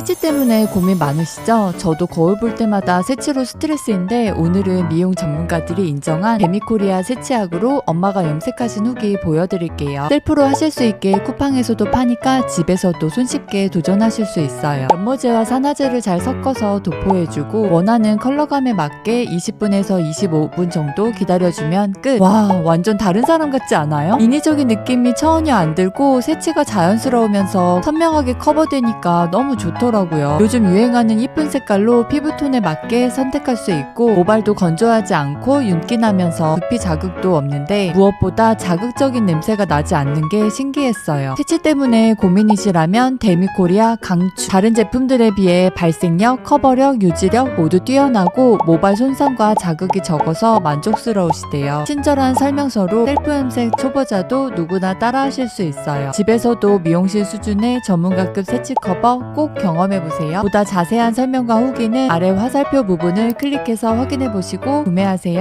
새치 때문에 고민 많으시죠? 저도 거울 볼 때마다 새치로 스트레스인데 오늘은 미용 전문가들이 인정한 데미코리아 새치약으로 엄마가 염색하신 후기 보여드릴게요. 셀프로 하실 수 있게 쿠팡에서도 파니까 집에서도 손쉽게 도전하실 수 있어요. 연모제와 산화제를 잘 섞어서 도포해주고 원하는 컬러감에 맞게 20분에서 25분 정도 기다려주면 끝. 와 완전 다른 사람 같지 않아요? 인위적인 느낌이 전혀 안 들고 새치가 자연스러우면서 선명하게 커버되니까 너무 좋더라고요. 요즘 유행하는 이쁜 색깔로 피부톤에 맞게 선택할 수 있고 모발도 건조하지 않고 윤기 나면서 두피 자극도 없는데 무엇보다 자극적인 냄새가 나지 않는 게 신기했어요. 새치 때문에 고민이시라면 데미코리아 강추. 다른 제품들에 비해 발색력, 커버력, 유지력 모두 뛰어나고 모발 손상과 자극이 적어서 만족스러우시대요. 친절한 설명서로 셀프 염색 초보자도 누구나 따라하실 수 있어요. 집에서도 미용실 수준의 전문가급 새치 커버 꼭 경험해보세요. 보다 자세한 설명과 후기는 아래 화살표 부분을 클릭해서 확인해보시고 구매하세요.